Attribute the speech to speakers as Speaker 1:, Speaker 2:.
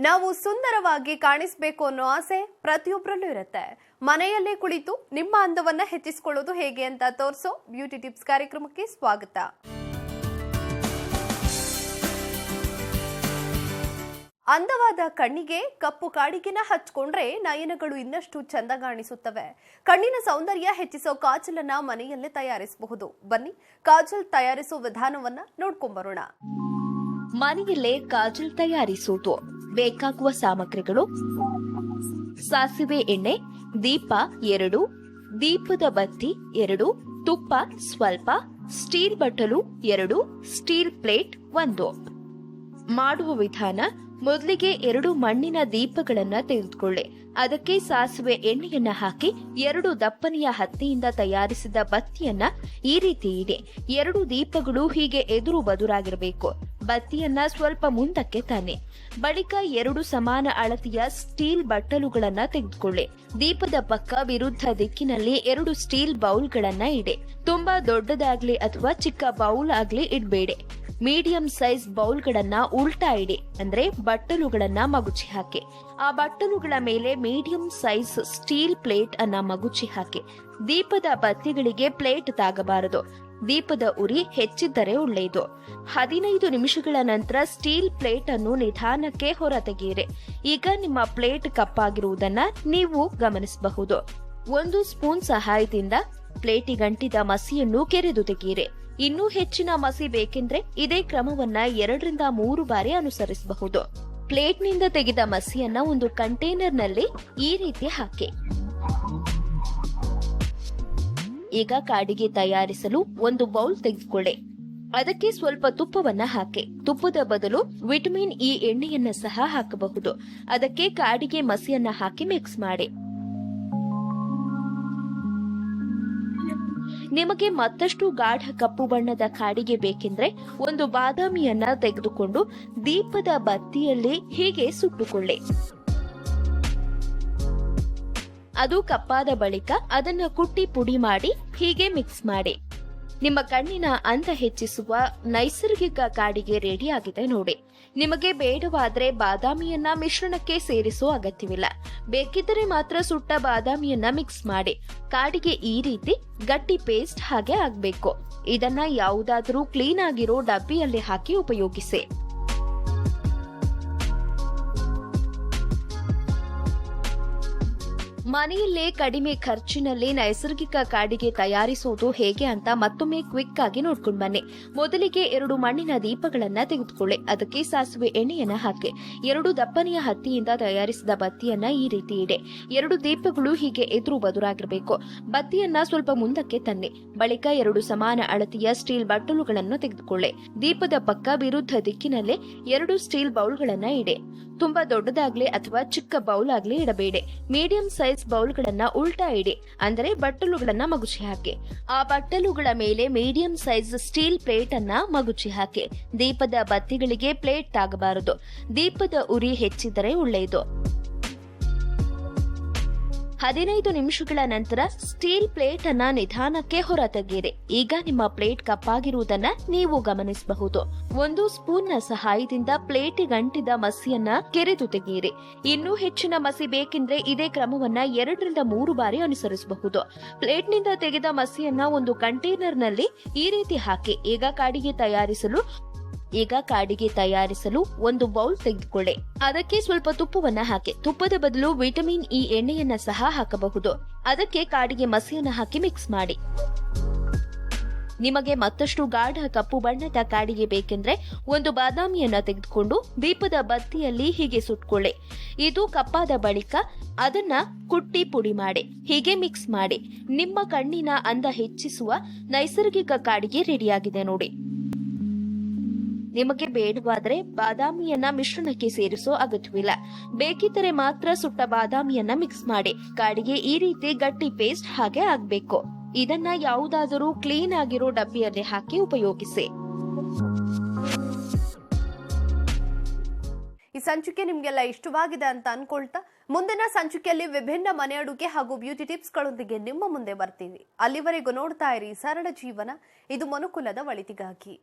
Speaker 1: ನಾವು ಸುಂದರವಾಗಿ ಕಾಣಿಸ್ಬೇಕು ಅನ್ನೋ ಆಸೆ ಪ್ರತಿಯೊಬ್ಬರಲ್ಲೂ ಇರುತ್ತೆ. ಮನೆಯಲ್ಲೇ ಕುಳಿತು ನಿಮ್ಮ ಅಂದವನ್ನ ಹೆಚ್ಚಿಸಿಕೊಳ್ಳೋದು ಹೇಗೆ ಅಂತ ತೋರಿಸೋ ಬ್ಯೂಟಿ ಟಿಪ್ಸ್ ಕಾರ್ಯಕ್ರಮಕ್ಕೆ ಸ್ವಾಗತ. ಅಂದವಾದ ಕಣ್ಣಿಗೆ, ಕಪ್ಪು ಕಾಡಿಗೆನ ಹಚ್ಕೊಂಡ್ರೆ ನಯನಗಳು ಇನ್ನಷ್ಟು ಚಂದ ಕಾಣಿಸುತ್ತವೆ ಕಣ್ಣಿನ ಸೌಂದರ್ಯ ಹೆಚ್ಚಿಸೋ ಕಾಜಲನ್ನ ಮನೆಯಲ್ಲೇ ತಯಾರಿಸಬಹುದು. ಬನ್ನಿ, ಕಾಜಲ್ ತಯಾರಿಸೋ ವಿಧಾನವನ್ನ ನೋಡ್ಕೊಂಬರೋಣ.
Speaker 2: ಮನೆಯಲ್ಲೇ ಕಾಜಲ್ ತಯಾರಿಸುವುದು ಬೇಕಾಗುವ ಸಾಮಗ್ರಿಗಳು. ಸಾಸಿವೆ ಎಣ್ಣೆ, ದೀಪ ಎರಡು, ದೀಪದ ಬತ್ತಿ ಎರಡು, ತುಪ್ಪ ಸ್ವಲ್ಪ, ಸ್ಟೀಲ್ ಬಟ್ಟಲು ಎರಡು, ಸ್ಟೀಲ್ ಪ್ಲೇಟ್ ಒಂದು. ಮಾಡುವ ವಿಧಾನ ಮೊದಲಿಗೆ ಎರಡು ಮಣ್ಣಿನ ದೀಪಗಳನ್ನ ತೆಗೆದುಕೊಳ್ಳಿ. ಅದಕ್ಕೆ ಸಾಸಿವೆ ಎಣ್ಣೆಯನ್ನ ಹಾಕಿ ಎರಡು ದಪ್ಪನೆಯ ಹತ್ತಿಯಿಂದ ತಯಾರಿಸಿದ ಬತ್ತಿಯನ್ನ ಈ ರೀತಿ ಇಡಿ. ಎರಡು ದೀಪಗಳು ಹೀಗೆ ಎದುರು ಬದುರಾಗಿರಬೇಕು. ಬತ್ತಿಯನ್ನ ಸ್ವಲ್ಪ ಮುಂದಕ್ಕೆ ತಾನೆ ಬಳಿಕ ಎರಡು ಸಮಾನ ಅಳತೆಯ ಸ್ಟೀಲ್ ಬಟ್ಟಲುಗಳನ್ನ ತೆಗೆದುಕೊಳ್ಳಿ. ದೀಪದ ಪಕ್ಕ ವಿರುದ್ಧ ದಿಕ್ಕಿನಲ್ಲಿ ಎರಡು ಸ್ಟೀಲ್ ಬೌಲ್ಗಳನ್ನ ಇಡಿ. ತುಂಬಾ ದೊಡ್ಡದಾಗ್ಲಿ ಅಥವಾ ಚಿಕ್ಕ ಬೌಲ್ ಆಗ್ಲಿ ಇಡ್ಬೇಡಿ. ಮೀಡಿಯಂ ಸೈಜ್ ಬೌಲ್ಗಳನ್ನ ಉಲ್ಟಾ ಇಡಿ, ಅಂದ್ರೆ ಬಟ್ಟಲುಗಳನ್ನ ಮಗುಚಿ ಹಾಕಿ. ಆ ಬಟ್ಟಲುಗಳ ಮೇಲೆ ಮೀಡಿಯಂ ಸೈಜ್ ಸ್ಟೀಲ್ ಪ್ಲೇಟ್ ಅನ್ನ ಮಗುಚಿ ಹಾಕಿ. ದೀಪದ ಬತ್ತಿಗಳಿಗೆ ಪ್ಲೇಟ್ ತಾಗಬಾರದು. ದೀಪದ ಉರಿ ಹೆಚ್ಚಿದ್ದರೆ ಒಳ್ಳೆಯದು. ಹದಿನೈದು ನಿಮಿಷಗಳ ನಂತರ ಸ್ಟೀಲ್ ಪ್ಲೇಟ್ ಅನ್ನು ನಿಧಾನಕ್ಕೆ ಹೊರತೆಗೆಯಿರಿ. ಈಗ ನಿಮ್ಮ ಪ್ಲೇಟ್ ಕಪ್ಪಾಗಿರುವುದನ್ನ ನೀವು ಗಮನಿಸಬಹುದು. ಒಂದು ಸ್ಪೂನ್ ಸಹಾಯದಿಂದ ಪ್ಲೇಟಿಗಂಟಿದ ಮಸಿಯನ್ನು ಕೆರೆದು ತೆಗೆಯಿರಿ. ಇನ್ನೂ ಹೆಚ್ಚಿನ ಮಸಿ ಬೇಕೆಂದ್ರೆ ಇದೇ ಕ್ರಮವನ್ನ ಎರಡರಿಂದ ಮೂರು ಬಾರಿ ಅನುಸರಿಸಬಹುದು. ಪ್ಲೇಟ್ನಿಂದ ತೆಗೆದ ಮಸಿಯನ್ನ ಒಂದು ಕಂಟೈನರ್ನಲ್ಲಿ ಈ ರೀತಿ ಹಾಕಿ. ಈಗ ಕಾಡಿಗೆ ತಯಾರಿಸಲು ಒಂದು ಬೌಲ್ ತೆಗೆದುಕೊಳ್ಳಿ. ಅದಕ್ಕೆ ಸ್ವಲ್ಪ ತುಪ್ಪವನ್ನ ಹಾಕಿ. ತುಪ್ಪದ ಬದಲು ವಿಟಮಿನ್ ಇ ಎಣ್ಣೆಯನ್ನ ಸಹ ಹಾಕಬಹುದು. ಅದಕ್ಕೆ ಕಾಡಿಗೆ ಮಸಿಯನ್ನ ಹಾಕಿ ಮಿಕ್ಸ್ ಮಾಡಿ. ನಿಮಗೆ ಮತ್ತಷ್ಟು ಗಾಢ ಕಪ್ಪು ಬಣ್ಣದ ಕಾಡಿಗೆ ಬೇಕೆಂದ್ರೆ ಒಂದು ಬಾದಾಮಿಯನ್ನ ತೆಗೆದುಕೊಂಡು ದೀಪದ ಬತ್ತಿಯಲ್ಲಿ ಹೀಗೆ ಸುಟ್ಟುಕೊಳ್ಳಿ. ಅದು ಕಪ್ಪಾದ ಬಳಿಕ ಅದನ್ನು ಕುಟ್ಟಿ ಪುಡಿ ಮಾಡಿ ಹೀಗೆ ಮಿಕ್ಸ್ ಮಾಡಿ. ನಿಮ್ಮ ಕಣ್ಣಿನ ಅಂದ ಹೆಚ್ಚಿಸುವ ನೈಸರ್ಗಿಕ ಕಾಡಿಗೆ ರೆಡಿಯಾಗಿದೆ ನೋಡಿ. ನಿಮಗೆ ಬೇಡವಾದರೆ ಬಾದಾಮಿಯನ್ನ ಮಿಶ್ರಣಕ್ಕೆ ಸೇರಿಸೋ ಅಗತ್ಯವಿಲ್ಲ. ಬೇಕಿದ್ದರೆ ಮಾತ್ರ ಸುಟ್ಟ ಬಾದಾಮಿಯನ್ನ ಮಿಕ್ಸ್ ಮಾಡಿ. ಕಾಡಿಗೆ ಈ ರೀತಿ ಗಟ್ಟಿ ಪೇಸ್ಟ್ ಹಾಗೆ ಆಗ್ಬೇಕು. ಇದನ್ನ ಯಾವುದಾದ್ರೂ ಕ್ಲೀನ್ ಆಗಿರೋ ಡಬ್ಬಿಯಲ್ಲಿ ಹಾಕಿ ಉಪಯೋಗಿಸಿ. ಮನೆಯಲ್ಲೇ ಕಡಿಮೆ ಖರ್ಚಿನಲ್ಲಿ ನೈಸರ್ಗಿಕ ಕಾಡಿಗೆ ತಯಾರಿಸುವುದು ಹೇಗೆ ಅಂತ ಮತ್ತೊಮ್ಮೆ ಕ್ವಿಕ್ ಆಗಿ ನೋಡ್ಕೊಂಡು ಬನ್ನಿ. ಮೊದಲಿಗೆ ಎರಡು ಮಣ್ಣಿನ ದೀಪಗಳನ್ನ ತೆಗೆದುಕೊಳ್ಳಿ. ಅದಕ್ಕೆ ಸಾಸಿವೆ ಎಣ್ಣೆಯನ್ನ ಹಾಕಿ. ಎರಡು ದಪ್ಪನೆಯ ಹತ್ತಿಯಿಂದ ತಯಾರಿಸಿದ ಬತ್ತಿಯನ್ನ ಈ ರೀತಿ ಇಡೆ. ಎರಡು ದೀಪಗಳು ಹೀಗೆ ಎದುರು ಬದುರಾಗಿರಬೇಕು. ಬತ್ತಿಯನ್ನ ಸ್ವಲ್ಪ ಮುಂದಕ್ಕೆ ತನ್ನಿ. ಬಳಿಕ ಎರಡು ಸಮಾನ ಅಳತೆಯ ಸ್ಟೀಲ್ ಬಟ್ಟಲುಗಳನ್ನು ತೆಗೆದುಕೊಳ್ಳಿ. ದೀಪದ ಪಕ್ಕ ವಿರುದ್ಧ ದಿಕ್ಕಿನಲ್ಲಿ ಎರಡು ಸ್ಟೀಲ್ ಬೌಲ್ಗಳನ್ನ ಇಡೆ. ತುಂಬಾ ದೊಡ್ಡದಾಗ್ಲಿ ಅಥವಾ ಚಿಕ್ಕ ಬೌಲ್ ಆಗ್ಲಿ ಇಡಬೇಡಿ. ಮೀಡಿಯಂ ಸೈಜ್ ಬೌಲ್ಗಳನ್ನ ಉಲ್ಟಾ ಇಡಿ, ಅಂದರೆ ಬಟ್ಟಲುಗಳನ್ನ ಮಗುಚಿ ಹಾಕಿ. ಆ ಬಟ್ಟಲುಗಳ ಮೇಲೆ ಮೀಡಿಯಂ ಸೈಜ್ ಸ್ಟೀಲ್ ಪ್ಲೇಟ್ ಅನ್ನ ಮಗುಚಿ ಹಾಕಿ. ದೀಪದ ಬತ್ತಿಗಳಿಗೆ ಪ್ಲೇಟ್ ತಾಗಬಾರದು. ದೀಪದ ಉರಿ ಹೆಚ್ಚಿದರೆ ಒಳ್ಳೆಯದು. ಹದಿನೈದು ನಿಮಿಷಗಳ ನಂತರ ಸ್ಟೀಲ್ ಪ್ಲೇಟ್ ಅನ್ನ ನಿಧಾನಕ್ಕೆ ಹೊರತೆಗೆಯಿರಿ. ಈಗ ನಿಮ್ಮ ಪ್ಲೇಟ್ ಕಪ್ಪಾಗಿರುವುದನ್ನ ನೀವು ಗಮನಿಸಬಹುದು. ಒಂದು ಸ್ಪೂನ್ನ ಸಹಾಯದಿಂದ ಪ್ಲೇಟಿಗಂಟಿದ ಮಸಿಯನ್ನ ಕೆರೆದು ತೆಗೆಯಿರಿ. ಇನ್ನೂ ಹೆಚ್ಚಿನ ಮಸಿ ಬೇಕೆಂದ್ರೆ ಇದೇ ಕ್ರಮವನ್ನ ಎರಡರಿಂದ ಮೂರು ಬಾರಿ ಅನುಸರಿಸಬಹುದು. ಪ್ಲೇಟ್ನಿಂದ ತೆಗೆದ ಮಸಿಯನ್ನ ಒಂದು ಕಂಟೈನರ್ನಲ್ಲಿ ಈ ರೀತಿ ಹಾಕಿ. ಈಗ ಕಾಡಿಗೆ ತಯಾರಿಸಲು ಈಗ ಕಾಡಿಗೆ ತಯಾರಿಸಲು ಒಂದು ಬೌಲ್ ತೆಗೆದುಕೊಳ್ಳಿ. ಅದಕ್ಕೆ ಸ್ವಲ್ಪ ತುಪ್ಪವನ್ನ ಹಾಕಿ. ತುಪ್ಪದ ಬದಲು ವಿಟಮಿನ್ ಇ ಎಣ್ಣೆಯನ್ನ ಸಹ ಹಾಕಬಹುದು. ಅದಕ್ಕೆ ಕಾಡಿಗೆ ಮಸಿಯನ್ನ ಹಾಕಿ ಮಿಕ್ಸ್ ಮಾಡಿ. ನಿಮಗೆ ಮತ್ತಷ್ಟು ಗಾಢ ಕಪ್ಪು ಬಣ್ಣದ ಕಾಡಿಗೆ ಬೇಕೆಂದ್ರೆ ಒಂದು ಬಾದಾಮಿಯನ್ನ ತೆಗೆದುಕೊಂಡು ದೀಪದ ಬತ್ತಿಯಲ್ಲಿ ಹೀಗೆ ಸುಟ್ಕೊಳ್ಳಿ. ಇದು ಕಪ್ಪಾದ ಬಳಿಕ ಅದನ್ನ ಕುಟ್ಟಿ ಪುಡಿ ಮಾಡಿ. ಹೀಗೆ ಮಿಕ್ಸ್ ಮಾಡಿ. ನಿಮ್ಮ ಕಣ್ಣಿನ ಅಂದ ಹೆಚ್ಚಿಸುವ ನೈಸರ್ಗಿಕ ಕಾಡಿಗೆ ರೆಡಿಯಾಗಿದೆ ನೋಡಿ. ನಿಮಗೆ ಬೇಡವಾದರೆ ಬಾದಾಮಿಯನ್ನ ಮಿಶ್ರಣಕ್ಕೆ ಸೇರಿಸೋ ಅಗತ್ಯವಿಲ್ಲ. ಬೇಕಿದ್ದರೆ ಮಾತ್ರ ಸುಟ್ಟ ಬಾದಾಮಿಯನ್ನ ಮಿಕ್ಸ್ ಮಾಡಿ. ಕಾಡಿಗೆ ಈ ರೀತಿ ಗಟ್ಟಿ ಪೇಸ್ಟ್ ಹಾಗೆ ಆಗ್ಬೇಕು ಇದನ್ನ ಯಾವುದಾದರೂ ಕ್ಲೀನ್ ಆಗಿರೋ ಡಬ್ಬಿಯಲ್ಲಿ ಹಾಕಿ ಉಪಯೋಗಿಸಿ.
Speaker 1: ಈ ಸಂಚಿಕೆ ನಿಮ್ಗೆಲ್ಲ ಇಷ್ಟವಾಗಿದೆ ಅಂತ ಅನ್ಕೊಳ್ತಾ ಮುಂದಿನ ಸಂಚಿಕೆಯಲ್ಲಿ ವಿಭಿನ್ನ ಮನೆ ಅಡುಗೆ ಹಾಗೂ ಬ್ಯೂಟಿ ಟಿಪ್ಸ್ಗಳೊಂದಿಗೆ ನಿಮ್ಮ ಮುಂದೆ ಬರ್ತೀವಿ. ಅಲ್ಲಿವರೆಗೂ ನೋಡ್ತಾ ಇರಿ ಸರಳ ಜೀವನ. ಇದು ಮನುಕುಲದ ಒಳಿತಿಗಾಗಿ.